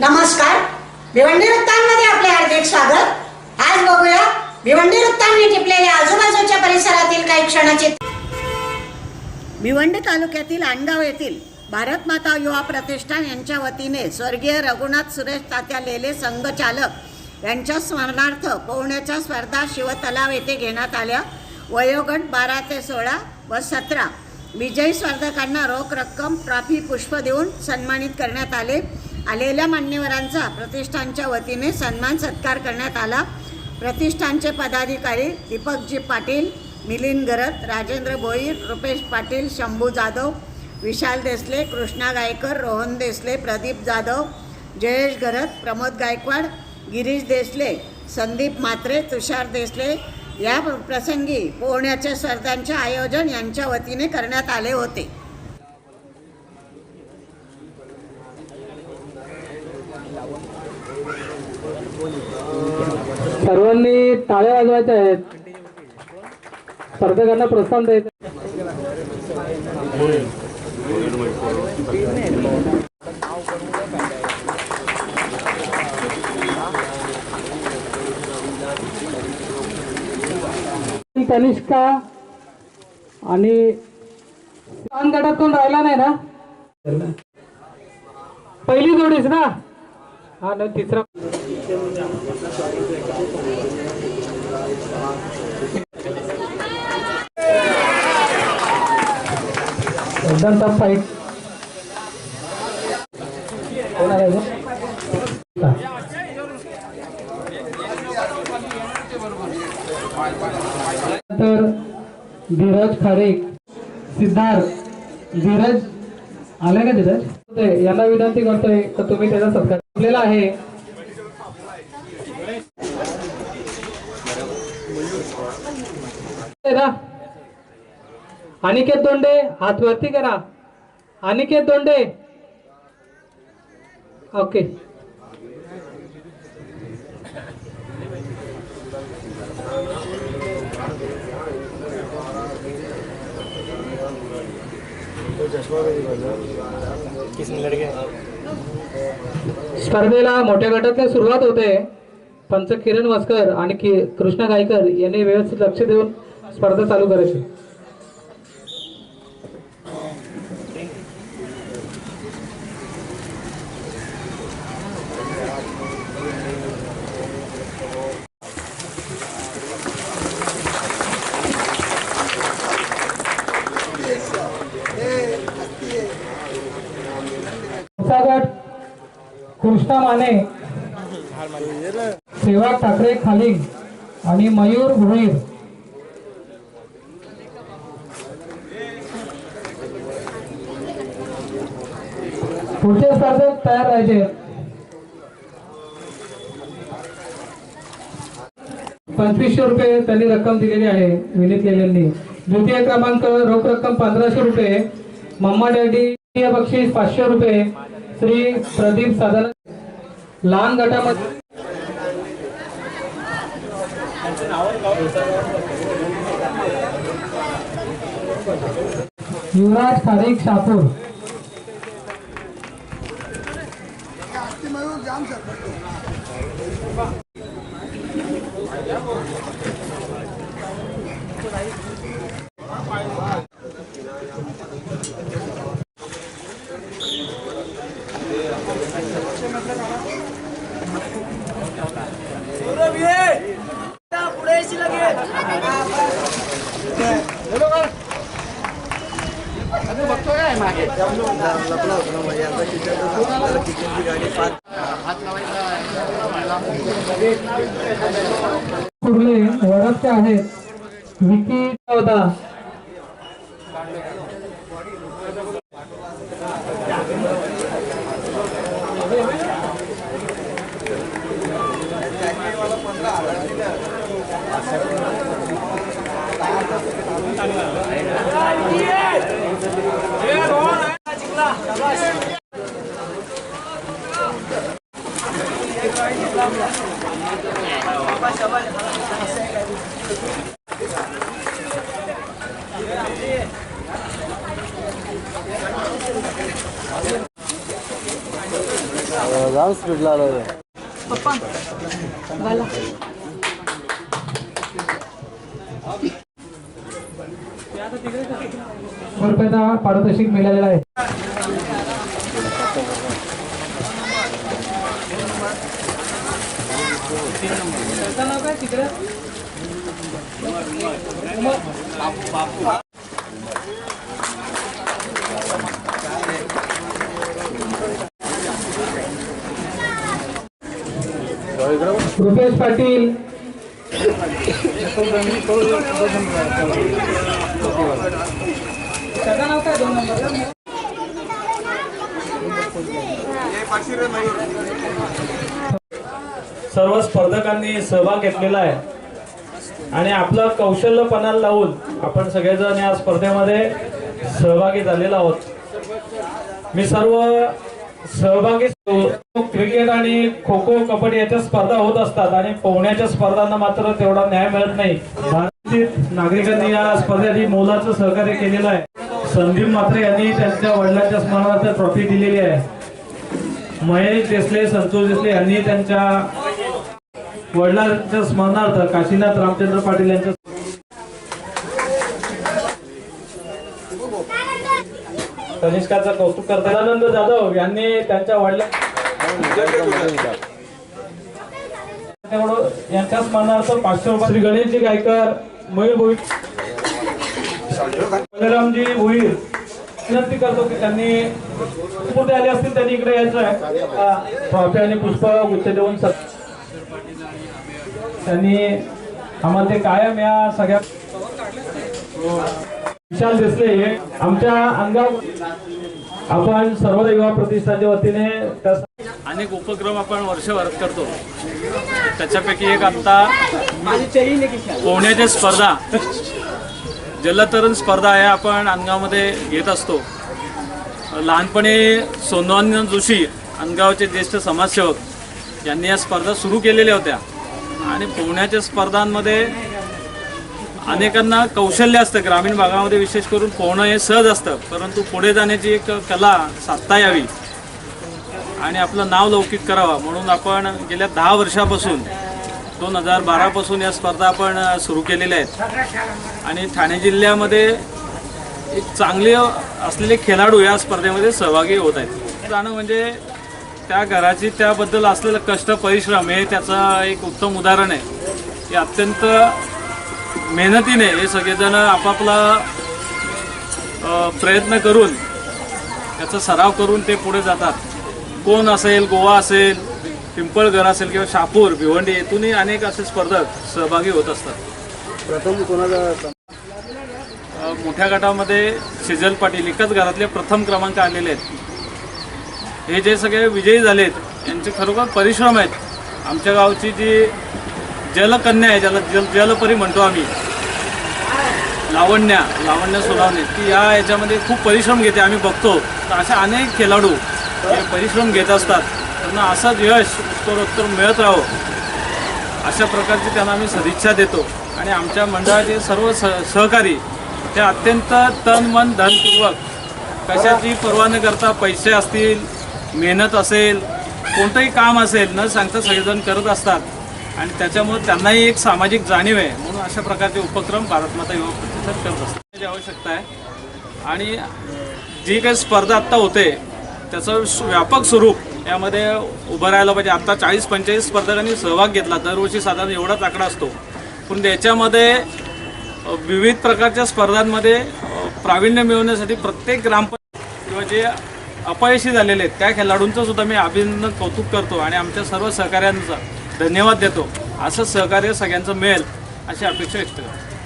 नमस्कार. भिवंडी वृत्तांमध्ये आपले हार्दिक स्वागत. आज बघूया भिवंडी वृत्तांनी टिपलेल्या आजूबाजूच्या परिसरातील काही क्षणाचे भिवंडी तालुक्यातील आणगाव येथील भारत माता युवा प्रतिष्ठान यांच्या वतीने स्वर्गीय रघुनाथ सुरेश तात्या लेले संघचालक यांच्या स्मरणार्थ पोहण्याच्या स्पर्धा शिवतलाव येथे घेण्यात आल्या. वयोगट बारा ते सोळा व सतरा. विजयी स्पर्धकांना रोख रक्कम ट्रॉफी पुष्प देऊन सन्मानित करण्यात आले. आलेल्या मान्यवरांचा प्रतिष्ठानच्या वतीने सन्मान सत्कार करण्यात आला. प्रतिष्ठानचे पदाधिकारी दीपकजी पाटील मिलिंद गरत राजेंद्र भोईर रुपेश पाटील शंभू जाधव विशाल देसले कृष्णा गायकर रोहन देसले प्रदीप जाधव जयेश गरत प्रमोद गायकवाड गिरीश देसले संदीप मात्रे तुषार देसले या प्रसंगी पोहण्याच्या स्पर्धांचे आयोजन यांच्या वतीने करण्यात आले होते. टाळ्या वाजवायच्या आहेत. स्पर्धकांना प्रोत्साहन द्यायचं तनिष्का आणि लहान गटात कोण राहिला नाही ना? पहिली जोडीस ना? हा न तिसरा. एकदम टफ फाईट कोण तर धीरज खारेक सिद्धार्थ धीरज आलाय का धीरज? याला विनंती करतोय तर तुम्ही त्याचा सत्कार केलेला आहे. ना अनिकेत दोंडे हात वरती करा. अनिकेत दोंडे. ओके स्पर्धेला मोठ्या गटातल्या सुरुवात होते. पंच किरण वस्कर आणि कृष्ण कृष्णा गायकर यांनी व्यवस्थित लक्ष देऊन स्पर्धा चालू करायची. कृष्णा माने सेवा ठाकरे खालिंग आणि मयूर भुईर. पुढच्या स्पर्धेत तयार राहायचे. पंचवीसशे रुपये त्यांनी रक्कम दिलेली आहे विनीत लेल्यांनी द्वितीय क्रमांक रोख रक्कम पंधराशे रुपये. मम्मा डॅडी बक्षीस पाचशे रुपये. श्री प्रदीप साधन लहान गटामध्ये युवराज खारिक शापूर ಜಾಮ್ ಸರ್ विकी होता Yeah! जाम स्पीडला आलो रे. रुपयाचा पारितोषिक मिळालेला आहे. रुपेश पाटील. सर्व स्पर्धकांनी सहभाग घेतलेला आहे. आणि आपलं कौशल्य पणाला लावून आपण सगळेजण या स्पर्धेमध्ये सहभागी झालेलो आहोत. मी सर्व सहभागी क्रिकेट आणि खो खो कबड्डी याच्या स्पर्धा होत असतात आणि पोहण्याच्या स्पर्धांना मात्र तेवढा न्याय मिळत नाही. भारतीय नागरिकांनी या स्पर्धेसाठी मोलाचं सहकार्य केलेलं आहे. संदीप मात्रे यांनी त्यांच्या वडिलांच्या स्मरणार्थ ट्रॉफी दिलेली आहे. महेश देसले संतोष देसले यांनी त्यांच्या वडिलांच्या स्मरणार्थ काशीनाथ रामचंद्र पाटील यांच्या कनिष्काचं कौतुक करतात. आनंद जाधव यांनी त्यांच्या वडिला यांच्याच यांच्या स्मरणार्थ पाचशे रुपये श्री गणेशजी गायकर मयूर भोईर बलरामजी भोईर. विनंती करतो की त्यांनी कुठे आले असतील त्यांनी इकडे यायचं आहे. ट्रॉफी आणि पुष्प गुच्छ देऊन सत त्यांनी आम्हाला ते कायम या सगळ्या विशाल देसले आमच्या अंगावर आपण सर्व युवा प्रतिष्ठानच्या वतीने अनेक उपक्रम आपण वर्षभरात करतो. त्याच्यापैकी एक आता पोहण्याच्या स्पर्धा जलतरण स्पर्धा या आपण अंगामध्ये घेत असतो. लहानपणी सोनवान जोशी अंगावचे ज्येष्ठ समाजसेवक यांनी या स्पर्धा सुरू केलेल्या होत्या. आणि पोहण्याच्या स्पर्धांमध्ये अनेकांना कौशल्य असतं ग्रामीण भागामध्ये विशेष करून पोहणं हे सहज असतं परंतु पुढे जाण्याची एक कला साधता यावी आणि आपलं नाव लौकिक करावं. म्हणून आपण गेल्या दहा वर्षापासून दोन हजार बारापासून या स्पर्धा आपण सुरू केलेल्या आहेत. आणि ठाणे जिल्ह्यामध्ये एक चांगले असलेले खेळाडू या स्पर्धेमध्ये सहभागी होत आहेत. जाणं म्हणजे त्या घराची त्याबद्दल असलेलं कष्ट परिश्रम हे त्याचं एक उत्तम उदाहरण आहे. हे अत्यंत मेहनतीने हे सगळेजण आपापला प्रयत्न करून त्याचा सराव करून ते पुढे जातात. कोण असेल गोवा असेल पिंपळघर असेल किंवा शापूर भिवंडी येथूनही अनेक असे स्पर्धक सहभागी होत असतात. प्रथम कोणाचा मोठ्या गटामध्ये शेजल पाटील एकाच घरातले प्रथम क्रमांक आलेले आहेत. हे जे सगळे विजयी झालेत यांचे खरोखर परिश्रम आहेत. आमच्या गावची जी जलकन्या आहे ज्याला जल जलपरी म्हणतो आम्ही. लावण्या लावण्य सोलावणे ती या याच्यामध्ये खूप परिश्रम घेते आम्ही बघतो. तर अशा अनेक खेळाडू हे परिश्रम घेत असतात. त्यांना असंच यश उत्तरोत्तर मिळत राहावं अशा प्रकारची त्यांना आम्ही सदिच्छा देतो. आणि आमच्या मंडळाचे सर्व स सहकारी ते अत्यंत तन मन धनपूर्वक कशाची पर्वा न करता पैसे असतील मेहनत असेल कोणतंही काम असेल न सांगता सगळेजण करत असतात. आणि त्याच्यामुळे त्यांनाही एक सामाजिक जाणीव आहे. म्हणून अशा प्रकारचे उपक्रम भारतमाता युवा प्रतिष्ठान करत असतात. त्याची आवश्यकता आहे. आणि जी काही स्पर्धा आत्ता होते त्याचं व्यापक स्वरूप यामध्ये उभं राहायला पाहिजे. आत्ता चाळीस पंचेचाळीस स्पर्धकांनी सहभाग घेतला. दरवर्षी साधारण एवढाच आकडा असतो. पण त्याच्यामध्ये विविध प्रकारच्या स्पर्धांमध्ये प्रावीण्य मिळवण्यासाठी प्रत्येक ग्रामपंचायत किंवा जे अपयशी झालेले आहेत त्या खेळाडूंचं सुद्धा मी अभिनंदन कौतुक करतो. आणि आमच्या सर्व सहकाऱ्यांचा धन्यवाद देतो. असं सहकार्य सगळ्यांचं मिळेल अशी अपेक्षा व्यक्त करतो.